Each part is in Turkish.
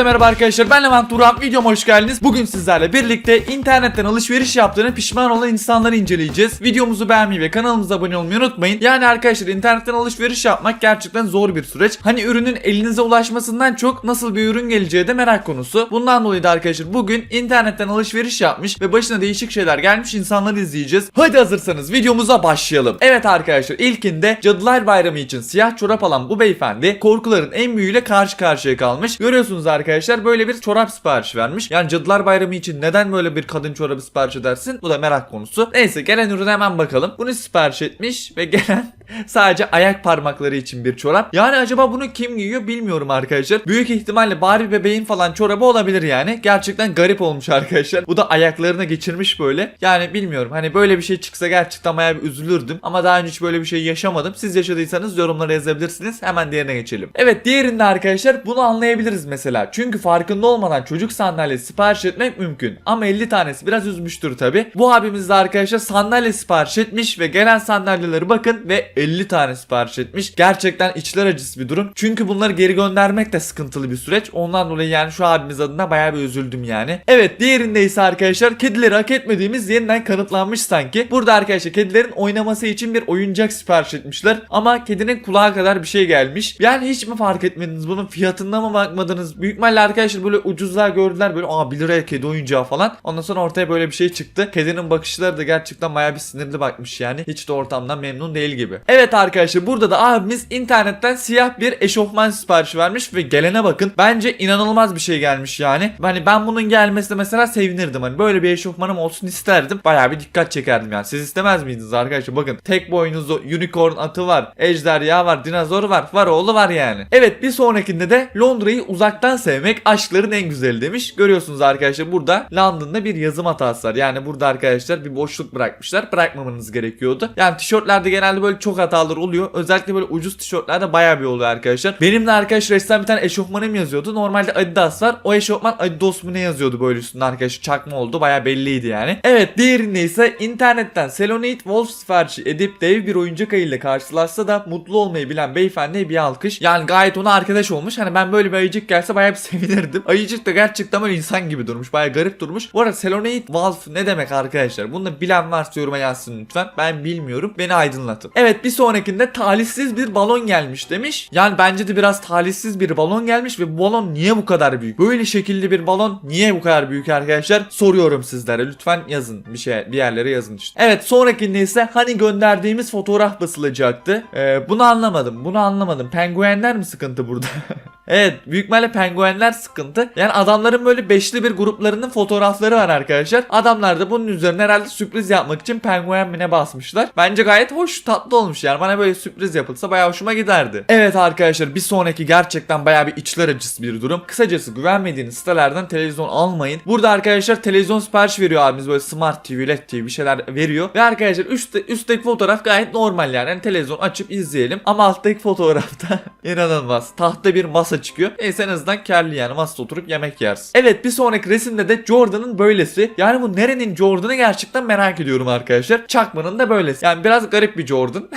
Hepinize merhaba arkadaşlar ben Levent Turan videoma hoş geldiniz. Bugün sizlerle birlikte internetten alışveriş yaptığını pişman olan insanları inceleyeceğiz. Videomuzu beğenmeyi ve kanalımıza abone olmayı unutmayın. Yani arkadaşlar internetten alışveriş yapmak gerçekten zor bir süreç. Hani ürünün elinize ulaşmasından çok nasıl bir ürün geleceği de merak konusu. Bundan dolayı da arkadaşlar bugün internetten alışveriş yapmış ve başına değişik şeyler gelmiş insanları izleyeceğiz. Hadi hazırsanız videomuza başlayalım. Evet arkadaşlar ilkinde Cadılar Bayramı için siyah çorap alan bu beyefendi korkuların en büyüğüyle karşı karşıya kalmış. Görüyorsunuz arkadaşlar böyle bir çorap sipariş vermiş. Yani Cadılar Bayramı için neden böyle bir kadın çorabı sipariş edersin? Bu da merak konusu. Neyse gelen ürüne hemen bakalım. Bunu sipariş etmiş ve gelen sadece ayak parmakları için bir çorap. Yani acaba bunu kim giyiyor bilmiyorum arkadaşlar. Büyük ihtimalle Barbie bebeğin falan çorabı olabilir yani. Gerçekten garip olmuş arkadaşlar. Bu da ayaklarına geçirmiş böyle. Yani bilmiyorum hani böyle bir şey çıksa gerçekten bayağı bir üzülürdüm. Ama daha önce hiç böyle bir şey yaşamadım. Siz yaşadıysanız yorumlara yazabilirsiniz. Hemen diğerine geçelim. Evet diğerinde arkadaşlar bunu anlayabiliriz mesela. Çünkü farkında olmadan çocuk sandalyesi sipariş etmek mümkün. Ama 50 tanesi biraz üzmüştür tabi. Bu abimiz de arkadaşlar sandalye sipariş etmiş ve gelen sandalyeleri bakın ve 50 tane sipariş etmiş. Gerçekten içler acısı bir durum. Çünkü bunları geri göndermek de sıkıntılı bir süreç. Ondan dolayı yani şu abimiz adına bayağı bir üzüldüm yani. Evet diğerinde ise arkadaşlar kedileri hak etmediğimiz yeniden kanıtlanmış sanki. Burada arkadaşlar kedilerin oynaması için bir oyuncak sipariş etmişler. Ama kedinin kulağı kadar bir şey gelmiş. Yani hiç mi fark etmediniz bunun fiyatına mı bakmadınız? Büyük ihtimalle arkadaşlar böyle ucuzlar gördüler böyle aa 1 liraya kedi oyuncağı falan. Ondan sonra ortaya böyle bir şey çıktı. Kedinin bakışları da gerçekten bayağı bir sinirli bakmış yani. Hiç de ortamdan memnun değil gibi. Evet arkadaşlar burada da abimiz internetten siyah bir eşofman siparişi vermiş ve gelene bakın. Bence inanılmaz bir şey gelmiş yani. Hani ben bunun gelmesine mesela sevinirdim. Hani böyle bir eşofmanım olsun isterdim. Bayağı bir dikkat çekerdim yani. Siz istemez miydiniz arkadaşlar? Bakın tek boynuzlu unicorn atı var. Ejderha var. Dinozor var. Var oğlu var yani. Evet bir sonrakinde de Londra'yı uzaktan sevmek aşkların en güzeli demiş. Görüyorsunuz arkadaşlar burada London'da bir yazım hatası var. Yani burada arkadaşlar bir boşluk bırakmışlar. Bırakmamanız gerekiyordu. Yani tişörtlerde genelde böyle çok hatalar oluyor. Özellikle böyle ucuz tişörtlerde bayağı bir oluyor arkadaşlar. Benim de arkadaşlar resmen bir tane eşofmanım yazıyordu. Normalde Adidas var. O eşofman Adidas mı ne yazıyordu böyle üstünde arkadaşlar. Çakma oldu. Bayağı belliydi yani. Evet diğerinde ise internetten Selonite Wolf siparişi edip dev bir oyuncak ayıyla karşılaşsa da mutlu olmayı bilen beyefendiye bir alkış. Yani gayet ona arkadaş olmuş. Hani ben böyle bir ayıcık gelse bayağı bir sevinirdim. Ayıcık da gerçekten böyle insan gibi durmuş. Bayağı garip durmuş. Bu arada Selonite Wolf ne demek arkadaşlar? Bunu da bilen varsa yoruma yazsın lütfen. Ben bilmiyorum. Beni aydınlatın. Evet bir sonrakinde talihsiz bir balon gelmiş demiş. Yani bence de biraz talihsiz bir balon gelmiş ve bu balon niye bu kadar büyük? Böyle şekilli bir balon niye bu kadar büyük arkadaşlar? Soruyorum sizlere. Lütfen yazın bir şey bir yerlere yazın işte. Evet sonrakinde ise hani gönderdiğimiz fotoğraf basılacaktı. Ee, bunu anlamadım. Bunu anlamadım. Penguenler mi sıkıntı burada? Evet büyük ihtimalle penguenler sıkıntı. Yani adamların böyle beşli bir gruplarının fotoğrafları var arkadaşlar. Adamlar da bunun üzerine herhalde sürpriz yapmak için penguen mi basmışlar. Bence gayet hoş tatlı olmuş yani. Bana böyle sürpriz yapılsa bayağı hoşuma giderdi. Evet arkadaşlar bir sonraki gerçekten bayağı bir içler acısı bir durum. Kısacası güvenmediğiniz sitelerden televizyon almayın. Burada arkadaşlar televizyon sipariş veriyor abimiz böyle smart TV, LED TV bir şeyler veriyor. Ve arkadaşlar üstte, üstteki fotoğraf gayet normal yani. yani televizyon açıp izleyelim. Ama alttaki fotoğrafta inanılmaz. Tahta bir masa çıkıyor. Neyse en azından karlı yani masada oturup yemek yersin. Evet bir sonraki resimde de Jordan'ın böylesi. Yani bu nerenin Jordan'ı gerçekten merak ediyorum arkadaşlar. Çakmanın da böylesi. Yani biraz garip bir Jordan.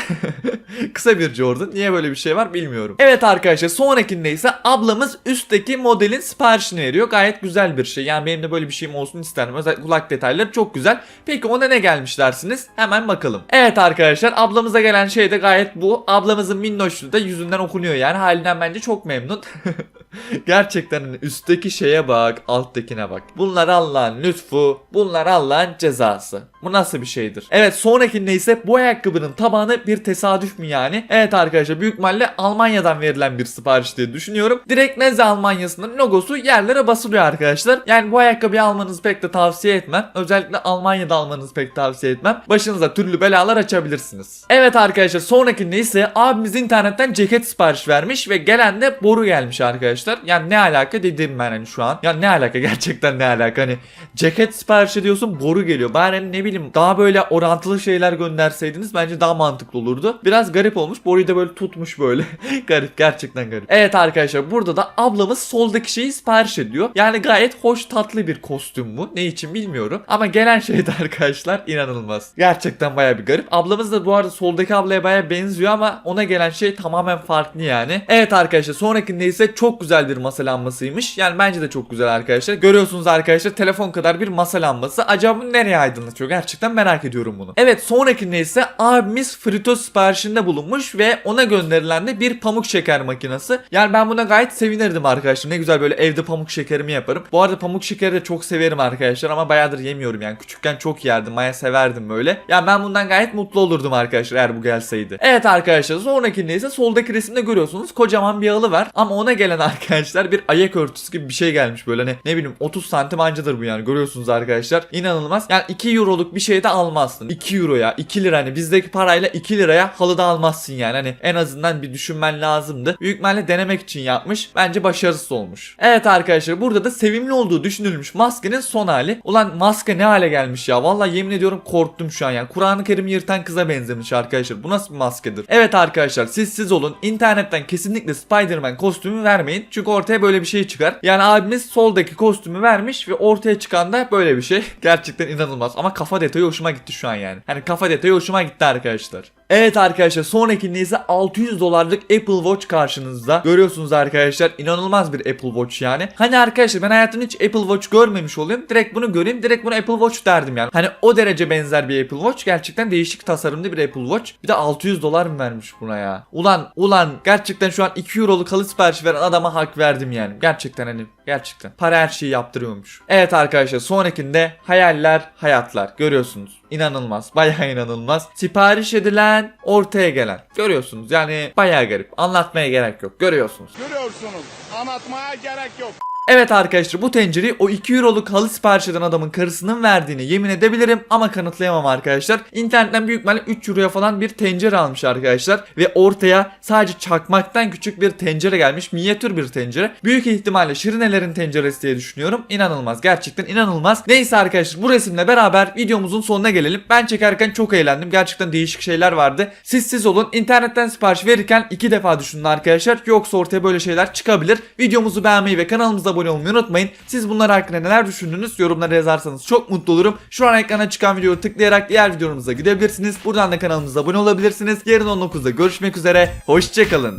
Kısa bir Jordan. Niye böyle bir şey var bilmiyorum. Evet arkadaşlar sonrakinde ise ablamız üstteki modelin siparişini veriyor. Gayet güzel bir şey. Yani benim de böyle bir şeyim olsun isterim. Özellikle kulak detayları çok güzel. Peki ona ne gelmiş dersiniz? Hemen bakalım. Evet arkadaşlar ablamıza gelen şey de gayet bu. Ablamızın minnoşluğu da yüzünden okunuyor yani. Halinden bence çok memnun. Gerçekten üstteki şeye bak, alttakine bak. Bunlar Allah'ın lütfu, bunlar Allah'ın cezası. Bu nasıl bir şeydir? Evet sonrakinde ise bu ayakkabının tabanı bir tesadüf mü yani? Evet arkadaşlar büyük ihtimalle Almanya'dan verilen bir sipariş diye düşünüyorum. Direkt Neze Almanya'sının logosu yerlere basılıyor arkadaşlar. Yani bu ayakkabıyı almanızı pek de tavsiye etmem. Özellikle Almanya'da almanızı pek tavsiye etmem. Başınıza türlü belalar açabilirsiniz. Evet arkadaşlar sonrakinde ise abimiz internetten ceket sipariş vermiş ve gelen de boru gelmiş arkadaşlar. Yani ne alaka dedim ben hani şu an. Ya ne alaka gerçekten ne alaka hani ceket sipariş ediyorsun boru geliyor. Bari hani ne bileyim daha böyle orantılı şeyler gönderseydiniz bence daha mantıklı olurdu. Biraz garip olmuş. Boruyu da böyle tutmuş böyle. garip gerçekten garip. Evet arkadaşlar burada da ablamız soldaki şeyi sipariş ediyor. Yani gayet hoş tatlı bir kostüm bu. Ne için bilmiyorum. Ama gelen şey de arkadaşlar inanılmaz. Gerçekten baya bir garip. Ablamız da bu arada soldaki ablaya baya benziyor ama ona gelen şey tamamen farklı yani. Evet arkadaşlar sonrakinde sonrakinde ise çok güzel bir masa lambasıymış. Yani bence de çok güzel arkadaşlar. Görüyorsunuz arkadaşlar telefon kadar bir masa lambası. Acaba bu nereye aydınlatıyor? Gerçekten merak ediyorum bunu. Evet sonrakinde ise abimiz fritöz siparişinde bulunmuş ve ona gönderilen de bir pamuk şeker makinesi. Yani ben buna gayet sevinirdim arkadaşlar. Ne güzel böyle evde pamuk şekerimi yaparım. Bu arada pamuk şekeri de çok severim arkadaşlar ama bayağıdır yemiyorum yani. Küçükken çok yerdim. Maya severdim böyle. Yani ben bundan gayet mutlu olurdum arkadaşlar eğer bu gelseydi. Evet arkadaşlar sonrakinde ise soldaki resimde görüyorsunuz kocaman bir halı var. Ama ona gelen arkadaşlar bir ayak örtüsü gibi bir şey gelmiş böyle hani ne bileyim 30 santim ancadır bu yani görüyorsunuz arkadaşlar. İnanılmaz. Yani 2 euroluk bir şey de almazsın. 2 euroya 2 lira hani bizdeki parayla 2 liraya halı da almazsın yani. Hani en azından bir düşünmen lazımdı. Büyük ihtimalle denemek için yapmış. Bence başarısız olmuş. Evet arkadaşlar burada da sevimli olduğu düşünülmüş maskenin son hali. Ulan maske ne hale gelmiş ya. Vallahi yemin ediyorum korktum şu an yani. Kur'an-ı Kerim yırtan kıza benzemiş arkadaşlar. Bu nasıl bir maskedir? Evet arkadaşlar siz siz olun. İnternetten kesinlikle Spider-Man kostümü vermeyin. Çünkü ortaya böyle bir şey çıkar. Yani abimiz soldaki kostümü vermiş ve ortaya çıkan da böyle bir şey. Gerçekten inanılmaz. Ama kafa detayı hoşuma gitti şu an yani. Hani kafa detayı hoşuma gitti arkadaşlar. Evet arkadaşlar sonrakinde ise 600 dolarlık Apple Watch karşınızda. Görüyorsunuz arkadaşlar inanılmaz bir Apple Watch yani. Hani arkadaşlar ben hayatımda hiç Apple Watch görmemiş olayım. Direkt bunu göreyim direkt bunu Apple Watch derdim yani. Hani o derece benzer bir Apple Watch. Gerçekten değişik tasarımlı bir Apple Watch. Bir de 600 dolar mı vermiş buna ya? Ulan ulan gerçekten şu an 2 euroluk halı siparişi veren adama hak verdim yani. Gerçekten hani gerçekten. Para her şeyi yaptırıyormuş. Evet arkadaşlar sonrakinde hayaller hayatlar görüyorsunuz. İnanılmaz. Bayağı inanılmaz. Sipariş edilen ortaya gelen. Görüyorsunuz yani bayağı garip. Anlatmaya gerek yok. Görüyorsunuz. Görüyorsunuz. Anlatmaya gerek yok. Evet arkadaşlar bu tencereyi o 2 euroluk halı sipariş eden adamın karısının verdiğini yemin edebilirim ama kanıtlayamam arkadaşlar. İnternetten büyük ihtimalle 3 euroya falan bir tencere almış arkadaşlar ve ortaya sadece çakmaktan küçük bir tencere gelmiş minyatür bir tencere. Büyük ihtimalle Şirinelerin tenceresi diye düşünüyorum. İnanılmaz gerçekten inanılmaz. Neyse arkadaşlar bu resimle beraber videomuzun sonuna gelelim. Ben çekerken çok eğlendim. Gerçekten değişik şeyler vardı. Siz siz olun. İnternetten sipariş verirken iki defa düşünün arkadaşlar. Yoksa ortaya böyle şeyler çıkabilir. Videomuzu beğenmeyi ve kanalımıza abone olmayı unutmayın. Siz bunlar hakkında neler düşündünüz yorumlara yazarsanız çok mutlu olurum. Şu an ekrana çıkan videoyu tıklayarak diğer videomuza gidebilirsiniz. Buradan da kanalımıza abone olabilirsiniz. Yarın 19'da görüşmek üzere. Hoşçakalın.